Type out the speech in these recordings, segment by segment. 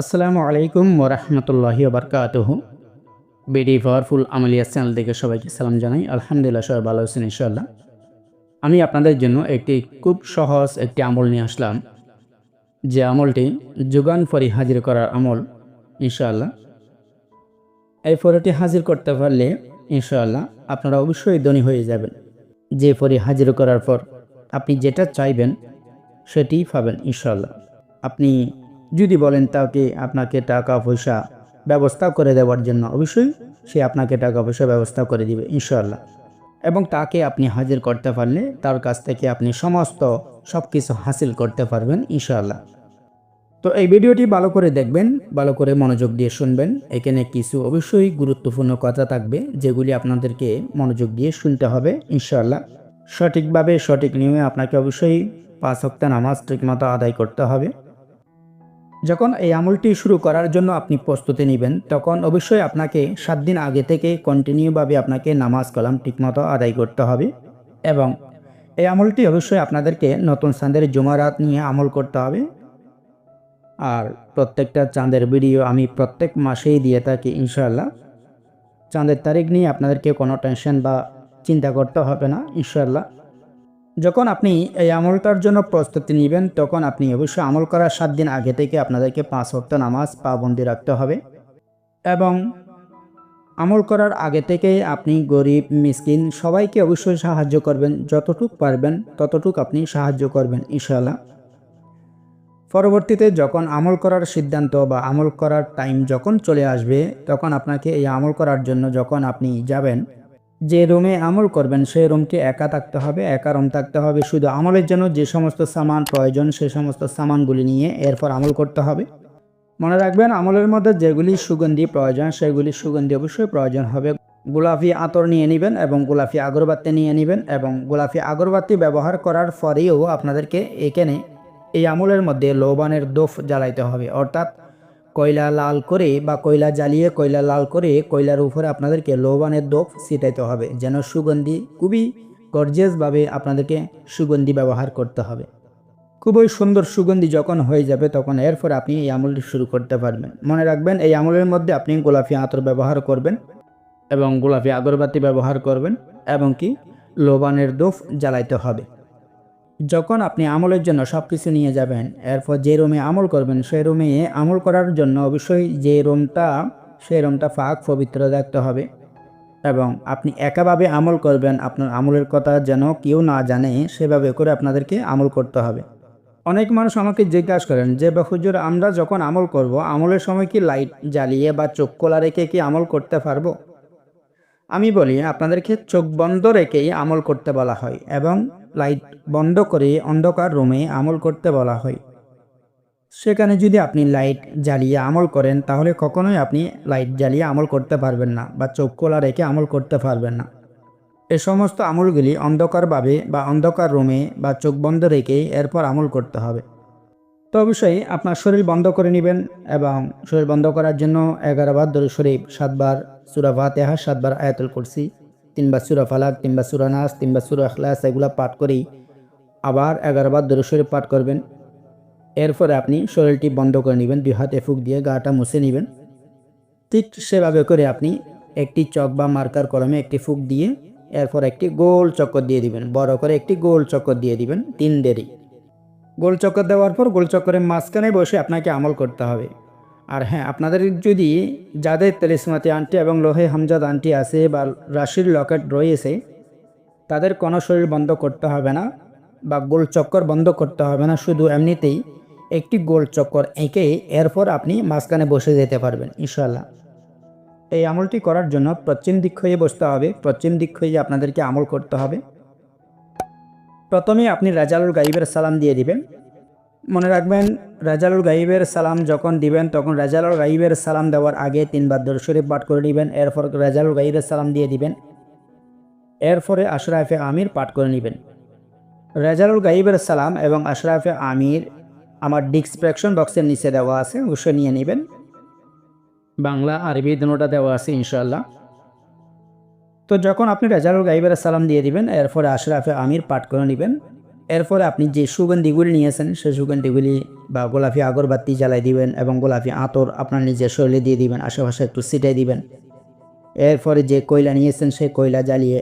আসসালামু আলাইকুম ওরহমতুল্লাহি বারকাতহ বিডি পাওয়ারফুল আমলিয়া চ্যানেল থেকে সবাইকে সালাম জানাই। আলহামদুলিল্লাহ, সবাই ভালো আছেন ইনশাল্লাহ আমি আপনাদের জন্য একটি খুব সহজ একটি আমল নিয়ে আসলাম। যে আমলটি যোগান ফরি হাজির করার আমল, ইনশাআল্লাহ। এই ফরিটি হাজির করতে পারলে, ইনশাআল্লাহ, আপনারা অবশ্যই ধনী হয়ে যাবেন। যে ফরি হাজির করার পর আপনি যেটা চাইবেন, সেটিই পাবেন, ইনশাআল্লাহ। আপনি যদি বলেন তাকে আপনাকে টাকা, পয়সা ব্যবস্থা করে দেওয়ার জন্য, অবশ্যই সে আপনাকে টাকা, পয়সা ব্যবস্থা করে দিবে, ইনশাআল্লাহ। এবং তাকে আপনি হাজির করতে পারলে তার কাছ থেকে আপনি সমস্ত সব কিছু হাসিল করতে পারবেন, ইনশাআল্লাহ। তো এই ভিডিওটি ভালো করে দেখবেন, ভালো করে মনোযোগ দিয়ে শুনবেন। এখানে কিছু অবশ্যই গুরুত্বপূর্ণ কথা থাকবে, যেগুলি আপনাদেরকে মনোযোগ দিয়ে শুনতে হবে, ইনশাআল্লাহ। সঠিকভাবে সঠিক নিয়মে আপনাকে অবশ্যই পাঁচ হপ্তাহ নামাজ ঠিকমতো আদায় করতে হবে। যখন এই আমলটি শুরু করার জন্য আপনি প্রস্তুতি নেবেন, তখন অবশ্যই আপনাকে সাত দিন আগে থেকে কন্টিনিউভাবে আপনাকে নামাজ কলাম ঠিকমতো আদায় করতে হবে এবং এই আমলটি অবশ্যই আপনাদেরকে নতুন চাঁদের জুমারাত নিয়ে আমল করতে হবে। আর প্রত্যেকটা চাঁদের ভিডিও আমি প্রত্যেক মাসেই দিয়ে থাকি ইনশাআল্লাহ। চাঁদের তারিখ নিয়ে আপনাদেরকে কোনো টেনশন বা চিন্তা করতে হবে না ইনশাআল্লাহ। যখন আপনি এই আমলটার জন্য প্রস্তুতি নেবেন, তখন আপনি অবশ্যই আমল করার সাত দিন আগে থেকে আপনাদেরকে পাঁচ হপ্তাহ নামাজ পাবন্দি রাখতে হবে এবং আমল করার আগে থেকে আপনি গরিব, মিসকিন সবাইকে অবশ্যই সাহায্য করবেন। যতটুক পারবেন, ততটুক আপনি সাহায্য করবেন, ইনশাআল্লাহ। পরবর্তীতে যখন আমল করার সিদ্ধান্ত বা আমল করার টাইম যখন চলে আসবে, তখন আপনাকে এই আমল করার জন্য যখন আপনি যাবেন যে রুমে আমল করবেন সেই রুমটি একা থাকতে হবে, একা রুম থাকতে হবে। শুধু আমলের জন্য যে সমস্ত সামান প্রয়োজন সেই সমস্ত সামানগুলি নিয়ে এরপর আমল করতে হবে। মনে রাখবেন, আমলের মধ্যে যেগুলি সুগন্ধি প্রয়োজন, সেগুলি সুগন্ধি অবশ্যই প্রয়োজন হবে। গোলাপি আতর নিয়ে নেবেন এবং গোলাপি আগরবাতি নিয়ে নেবেন এবং গোলাপি আগরবাতি ব্যবহার করার পরেও আপনাদেরকে এখানে এই আমলের মধ্যে লোবানের দোফ জ্বালাইতে হবে। অর্থাৎ কয়লা লাল করে বা কয়লা জ্বালিয়ে কয়লা লাল করে কয়লার উপরে আপনাদেরকে লোবানের দোপ ছিটাইতে হবে, যেন সুগন্ধি খুবই গর্জিয়াসভাবে আপনাদেরকে সুগন্ধি ব্যবহার করতে হবে। খুবই সুন্দর সুগন্ধি যখন হয়ে যাবে তখন এরপর আপনি এই আমলটি শুরু করতে পারবেন। মনে রাখবেন, এই আমলের মধ্যে আপনি গোলাপি আতর ব্যবহার করবেন এবং গোলাপি আগরবাতি ব্যবহার করবেন এবং কি লোবানের দোফ জ্বালাইতে হবে। যখন আপনি আমলের জন্য সব কিছু নিয়ে যাবেন, এরপর যে রুমে আমল করবেন, সেই রুমে আমল করার জন্য অবশ্যই যে রুমটা, সেই রুমটা ফাঁক পবিত্র রাখতে হবে। এবং আপনি একাভাবে আমল করবেন, আপনার আমলের কথা যেন কেউ না জানে, সেভাবে করে আপনাদেরকে আমল করতে হবে। অনেক মানুষ আমাকে জিজ্ঞাসা করেন যে হুজুর, আমরা যখন আমল করব, আমলের সময় কি লাইট জ্বালিয়ে বা চোখ খোলা রেখে কি আমল করতে পারব? আমি বলি, আপনাদেরকে চোখ বন্ধ রেখেই আমল করতে বলা হয় এবং লাইট বন্ধ করে অন্ধকার রুমে আমল করতে বলা হয়। সেখানে যদি আপনি লাইট জ্বালিয়ে আমল করেন, তাহলে কখনোই আপনি লাইট জ্বালিয়ে আমল করতে পারবেন না বা চোখ খোলা রেখে আমল করতে পারবেন না। এ সমস্ত আমলগুলি অন্ধকারভাবে বা অন্ধকার রুমে বা চোখ বন্ধ রেখে এরপর আমল করতে হবে। তো অবশ্যই আপনার শরীর বন্ধ করে নেবেন এবং শরীর বন্ধ করার জন্য এগারো বার দরুদ শরীফ সাতবার সুরা ফাতেহা সাতবার আয়াতুল কুরসি তিনবার সুরা ফালাক তিনবার সুরা নাস তিনবার সুরা আখলাস এগুলো পাঠ করেই আবার এগারো বার দরুদ শরীফ পাঠ করবেন। এরপরে আপনি শরীরটি বন্ধ করে নেবেন, দুই হাতে ফুক দিয়ে গাটা মুছে নেবেন। ঠিক সেভাবে করে আপনি একটি চক বা মার্কার কলমে একটি ফুক দিয়ে এরপর একটি গোল চক্কর দিয়ে দিবেন, বড় করে একটি গোল চক্কর দিয়ে দিবেন, তিন দেরি। গোল চক্কর দেওয়ার পর গোল চক্করের মাঝখানে বসে আপনাকে আমল করতে হবে। আর হ্যাঁ আপনাদের যদি যাদের তেলিসমাতি আন্টি এবং লোহে হামজাদ আন্টি আছে বা রাশির লকেট রয়েছে, তাদের কোনো শরীর বন্ধ করতে হবে না বা গোল চক্কর বন্ধ করতে হবে না। শুধু এমনিতেই একটি গোল চক্কর এঁকে এরপর আপনি মাঝখানে বসে যেতে পারবেন ইনশাল্লাহ এই আমলটি করার জন্য পশ্চিম দিক হয়ে বসতে হবে। পশ্চিম দিক হয়ে আপনাদেরকে আমল করতে হবে। প্রথমে আপনি রাজালুল গাইবের সালাম দিয়ে দিবেন। মনে রাখবেন, রাজালুল গাইবের সালাম যখন দিবেন, তখন রাজালুল গাইবের সালাম দেওয়ার আগে তিনবার দর শরীফ পাঠ করে দিবেন এরপর রাজালুল গাইবের সালাম দিয়ে দিবেন। এরপরে আশরাফে আমির পাঠ করে নেবেন। রাজালুল গাইবের সালাম এবং আশরাফে আমির আমার ডিসক্রিপশন বক্সের নিচে দেওয়া আছে, অবশ্যই নিয়ে নেবেন। বাংলা, আরবি দুটোটা দেওয়া আছে ইনশাল্লাহ তো যখন আপনি রেজালুল গাইবের সালাম দিয়ে দিবেন, এরপরে আশরাফে আমির পাঠ করে নেবেন। এরপরে আপনি যে সুগন্ধিগুলি নিয়েছেন, সেই সুগন্ধিগুলি বা গোলাপি আগরবাতি জ্বালাই দিবেন এবং গোলাপি আতর আপনার নিজের শরীরে দিয়ে দিবেন, আশেপাশে একটু ছিটাই দিবেন। এরপরে যে কয়লা নিয়েছেন, সেই কয়লা জ্বালিয়ে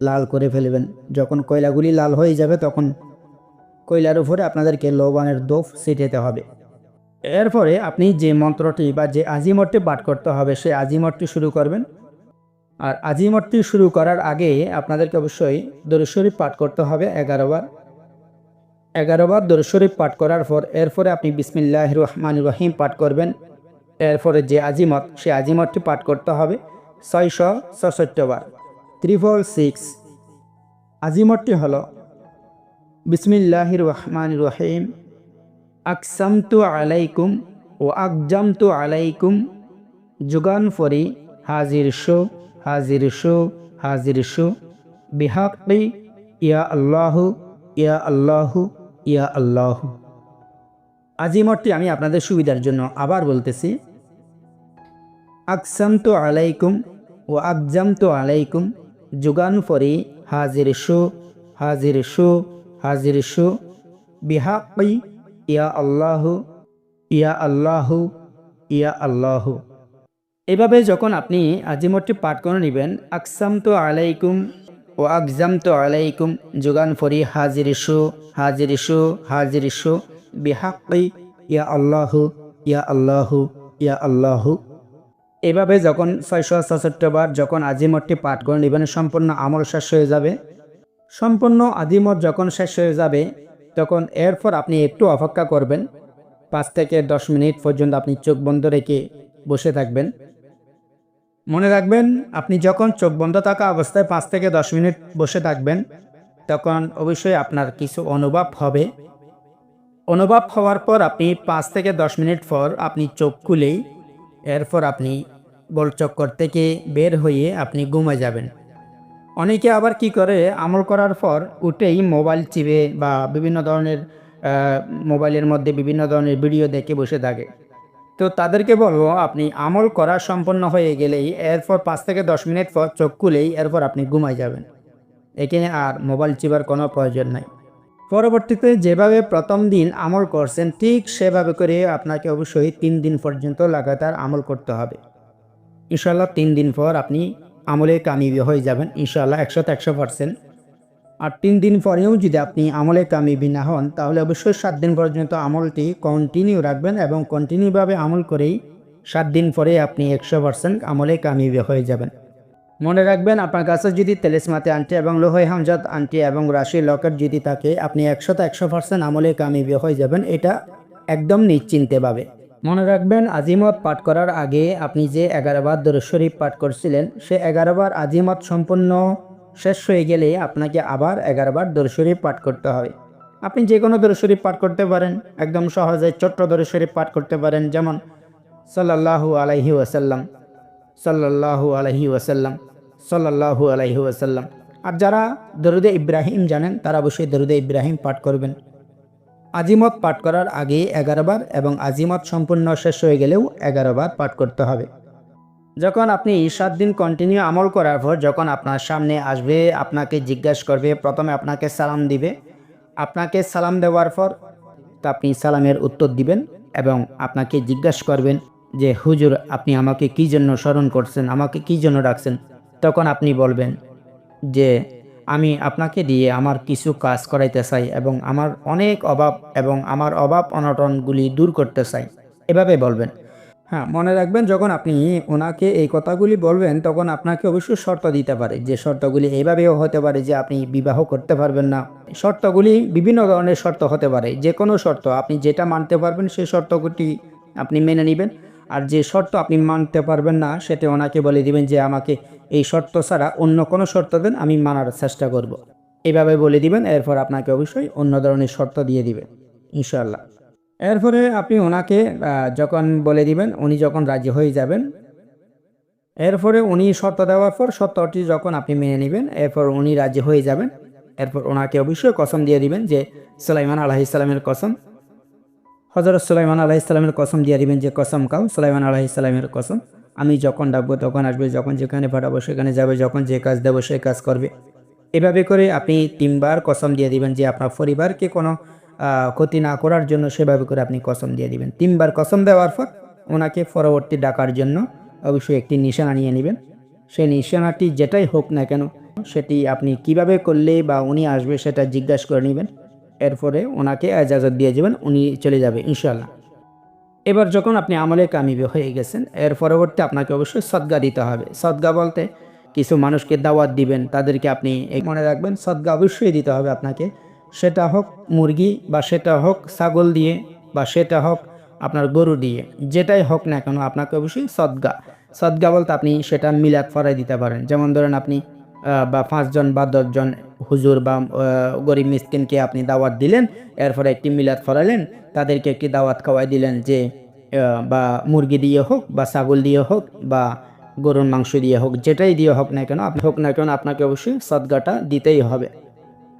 লাল করে ফেলবেন। যখন কয়লাগুলি লাল হয়ে যাবে, তখন কয়লার উপরে আপনাদেরকে লবণের দোফ ছিটাতে হবে। এরপরে আপনি যে মন্ত্রটি বা যে আজিমরটি পাঠ করতে হবে, সেই আজিমরটি শুরু করবেন। আর আজিমরটি শুরু করার আগে আপনাদেরকে অবশ্যই দরুশরীফ পাঠ করতে হবে এগারো বার। এগারো বার দরুশরীফ পাঠ করার পর এরপরে আপনি বিসমিল্লাহ রহমান রহিম পাঠ করবেন। এরপরে যে আজিমত, সে আজিমতটি পাঠ করতে হবে ছয়শো ছষট্টি বার। ত্রিপল সিক্স। আজিমতটি হল বিসমিল্লাহ রহমান রহিম, আকসামতু আলাইকুম ও আকজামতু আলাইকুম, যুগান ফরি হাজির শো। হাজির শো হাজির শো। বিহাকি ইয়া আল্লাহ ইয়া আল্লাহ ইয়া আল্লাহ। আজি আজিমতটি আমি আপনাদের সুবিধার জন্য আবার বলতেছি। আকসাম তো আলাইকুম ও আকজাম তো আলাইকুম। যুগান ফরি হাজির শো হাজির শো হাজির শো। বিহাকি ইয়া আল্লাহ ইয়া আল্লাহ ইয়া আল্লাহ। এভাবে যখন আপনি আজিমতটি পাঠ করে নেবেন আকসাম তো আলাইকুম ও আকজাম তো আলাইকুম, যোগান ফরি হাজির ইস্যু হাজির ইস্যু হাজির ইস্যু বিহাকি ইয়া আল্লাহ ইয়া আল্লাহ ইয়া আল্লাহ। এভাবে যখন ছয়শো বার যখন আজিমতটি পাঠ করে নেবেন, সম্পূর্ণ আমল শেষ হয়ে যাবে। সম্পূর্ণ আদিমত যখন শেষ হয়ে যাবে, তখন এরপর আপনি একটু অপেক্ষা করবেন। পাঁচ থেকে দশ মিনিট পর্যন্ত আপনি চোখ বন্ধ রেখে বসে থাকবেন। মনে রাখবেন, আপনি যখন চোখ বন্ধ থাকা অবস্থায় পাঁচ থেকে দশ মিনিট বসে থাকবেন, তখন অবশ্যই আপনার কিছু অনুভব হবে। অনুভব হওয়ার পর আপনি পাঁচ থেকে দশ মিনিট পর আপনি চোখ খুলেই এরপর আপনি গোলচক্কর থেকে বের হয়ে আপনি ঘুমে যাবেন। অনেকে আবার কি করে, আমল করার পর উঠেই মোবাইল চিবে বা বিভিন্ন ধরনের মোবাইলের মধ্যে বিভিন্ন ধরনের ভিডিও দেখে বসে থাকে। তো তাদেরকে বলব, আপনি আমল করা সম্পন্ন হয়ে গেলেই, এরপর পাঁচ থেকে দশ মিনিট পর চোখ খুলেই এরপর আপনি ঘুমাই যাবেন। এখানে আর মোবাইল চিবার কোনো প্রয়োজন নাই। পরবর্তীতে যেভাবে প্রথম দিন আমল করছেন, ঠিক সেভাবে করে আপনাকে অবশ্যই তিন দিন পর্যন্ত লাগাতার আমল করতে হবে। ইনশাল্লাহ তিন দিন পর আপনি আমলে কামিবি হয়ে যাবেন। ইনশাল্লাহ একশোতে একশো পার্সেন্ট আর তিন দিন পরেও যদি আপনি আমলে কামিবি না হন, তাহলে অবশ্যই সাত দিন পর্যন্ত আমলটি কন্টিনিউ রাখবেন এবং কন্টিনিউভাবে আমল করেই সাত দিন পরে আপনি একশো পার্সেন্ট আমলে কামিবি হয়ে যাবেন। মনে রাখবেন, আপনার কাছে যদি তেলেসমাতে আনটি এবং লোহে হামজাত আনটি এবং রাশি লকেট যদি থাকে, আপনি একশোতে একশো পার্সেন্ট আমলে কামিবি হয়ে যাবেন, এটা একদম নিশ্চিন্তে নিশ্চিন্তেভাবে মনে রাখবেন, আজিমত পাঠ করার আগে আপনি যে এগারোবার দরুদ শরীফ পাঠ করছিলেন, সে এগারোবার আজিমত সম্পূর্ণ শেষ হয়ে গেলে আপনাকে আবার এগারোবার দরুদ শরীফ পাঠ করতে হবে। আপনি যে কোনো দরুদ শরীফ পাঠ করতে পারেন, একদম সহজে ছোট্ট দরুদ শরীফ পাঠ করতে পারেন, যেমন সাল্লাল্লাহু আলাইহি ওয়াসাল্লাম, সাল্লাল্লাহু আলাইহি ওয়াসাল্লাম, সাল্লাল্লাহু আলাইহি ওয়াসাল্লাম। আর যারা দরুদে ইব্রাহিম জানেন, তারা অবশ্যই দরুদে ইব্রাহিম পাঠ করবেন। আজিমত পাঠ করার আগে এগারোবার এবং আজিমত সম্পূর্ণ শেষ হয়ে গেলেও এগারোবার পাঠ করতে হবে। যখন আপনি সাত দিন কন্টিনিউ আমল করার পর যখন আপনার সামনে আসবে, আপনাকে জিজ্ঞাসা করবে, প্রথমে আপনাকে সালাম দিবে। আপনাকে সালাম দেওয়ার পর তা আপনি সালামের উত্তর দিবেন এবং আপনাকে জিজ্ঞাসা করবেন যে, হুজুর, আপনি আমাকে কী জন্য স্মরণ করছেন? আমাকে কী জন্য রাখছেন? তখন আপনি বলবেন যে, আমি আপনাকে দিয়ে আমার কিছু কাজ করাইতে চাই এবং আমার অনেক অভাব এবং আমার অভাব অনটনগুলি দূর করতে চাই। এভাবে বলবেন। হ্যাঁ মনে রাখবেন যখন আপনি ওনাকে এই কথাগুলি বলবেন, তখন আপনাকে অবশ্যই শর্ত দিতে পারে যে শর্তগুলি এইভাবেও হতে পারে যে আপনি বিবাহ করতে পারবেন না। শর্তগুলি বিভিন্ন ধরনের শর্ত হতে পারে, যে কোনো শর্ত। আপনি যেটা মানতে পারবেন সেই শর্তগুলি আপনি মেনে নেবেন। আর যে শর্ত আপনি মানতে পারবেন না, সেটা ওনাকে বলে দিবেন যে আমাকে এই শর্ত ছাড়া অন্য কোনো শর্ত দেন, আমি মানার চেষ্টা করব। এইভাবে বলে দিবেন, এরপর আপনাকে অবশ্যই অন্য ধরনের শর্ত দিয়ে দিবেন ইনশাল্লাহ এরপরে আপনি ওনাকে যখন বলে দিবেন, উনি যখন রাজি হয়ে যাবেন, এরপরে উনি শর্ত দেওয়ার পর শর্তটি যখন আপনি মেনে নেবেন, এরপর উনি রাজি হয়ে যাবেন, এরপর ওনাকে অবশ্যই কসম দিয়ে দিবেন যে সুলাইমান আলাহিসাল্লামের কসম হজরত সুলাইমান আলাহিসাল্লামের কসম দিয়ে দিবেন যে কসম কাউ সুলাইমান আলাহিসাল্লামের কসম। আমি যখন ডাকবো, তখন আসবে, যখন যেখানে পাঠাবো, সেখানে যাবে, যখন যে কাজ দেবো সেই কাজ করবে। এভাবে করে আপনি তিনবার কসম দিয়ে দিবেন যে আপনার পরিবারকে কোনো ক্ষতি না করার জন্য সেভাবে করে আপনি কসম দিয়ে দিবেন। তিনবার কসম দেওয়ার পর ওনাকে পরবর্তী ডাকার জন্য অবশ্যই একটি নিশানা নিয়ে নেবেন। সেই নিশানাটি যেটাই হোক না কেন, সেটি আপনি কীভাবে করলে বা উনি আসবে সেটা জিজ্ঞাসা করে নেবেন। এরপরে ওনাকে এজাজত দিয়ে যাবেন উনি চলে যাবে ইনশাল্লাহ এবার যখন আপনি আমলে কামিবে হয়ে গেছেন, এর পরবর্তী আপনাকে অবশ্যই সদ্গা দিতে হবে। সদ্গা বলতে কিছু মানুষকে দাওয়াত দিবেন, তাদেরকে আপনি মনে রাখবেন, সদ্গা অবশ্যই দিতে হবে আপনাকে। সেটা হোক মুরগি বা সেটা হোক ছাগল দিয়ে বা সেটা হোক আপনার গরু দিয়ে, যেটাই হোক না কেন আপনাকে অবশ্যই সদ্গা। সদ্গা বলতে আপনি সেটা মিলাদ ফরাই দিতে পারেন। যেমন ধরেন আপনি বা পাঁচজন বা দশজন হুজুর বা গরিব মিসকিনকে আপনি দাওয়াত দিলেন, এরপরে একটি মিলাদ ফরালেন তাদেরকে একটি দাওয়াত খাওয়াই দিলেন যে বা মুরগি দিয়ে হোক বা ছাগল দিয়ে হোক বা গরুর মাংস দিয়ে হোক, যেটাই দিয়ে হোক না কেন, আপনি হোক না কেন আপনাকে অবশ্যই সদ্গাটা দিতেই হবে।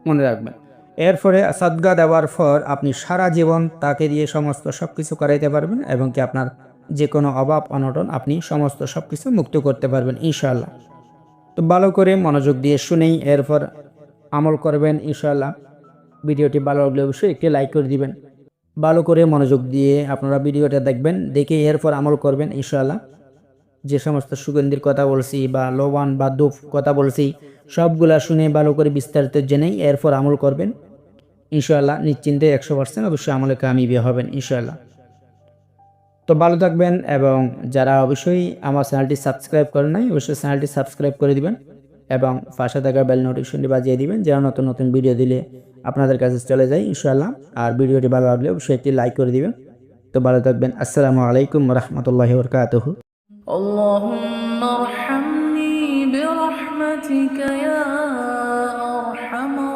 মনে রাখবেন। এরপরে সদ্গা দেওয়ার পর আপনি সারা জীবন তাকে দিয়ে সমস্ত সব কিছু করাইতে পারবেন এবং কি আপনার যে কোনো অভাব, অনটন আপনি সমস্ত সব কিছু মুক্ত করতে পারবেন, ইনশাআল্লাহ। তো ভালো করে মনোযোগ দিয়ে শুনেই এরপর আমল করবেন, ইনশাআল্লাহ। ভিডিওটি ভালো লাগলে অবশ্যই একটি লাইক করে দিবেন। ভালো করে মনোযোগ দিয়ে আপনারা ভিডিওটা দেখবেন, দেখে এরপর আমল করবেন, ইনশাআল্লাহ। যে সমস্ত সুগন্ধির কথা বলছি বা লোবান বা দুফ কথা বলছি, সবগুলা শুনে ভালো করে বিস্তারিত জেনেই এরপর আমল করবেন। ইনশাআল্লাহ নিশ্চিন্তে একশো পার্সেন্ট অবশ্যই আমলে কামিবি হবেন, ইনশাআল্লাহ। তো ভালো থাকবেন এবং যারা অবশ্যই আমার চ্যানেলটি সাবস্ক্রাইব করেন নাই, অবশ্যই চ্যানেলটি সাবস্ক্রাইব করে দিবেন এবং পাশে থাকা বেল নোটিফিকেশনটি বাজিয়ে দিবেন যারা নতুন নতুন ভিডিও দিলে আপনাদের কাছে চলে যায়, ইনশাআল্লাহ। আর ভিডিওটি ভালো লাগলে অবশ্যই একটি লাইক করে দিবেন। তো ভালো থাকবেন। আসসালামু আলাইকুম রহমতুল্লাহি বরকাতহু। اللهم ارحمني برحمتك يا أرحم الراحمين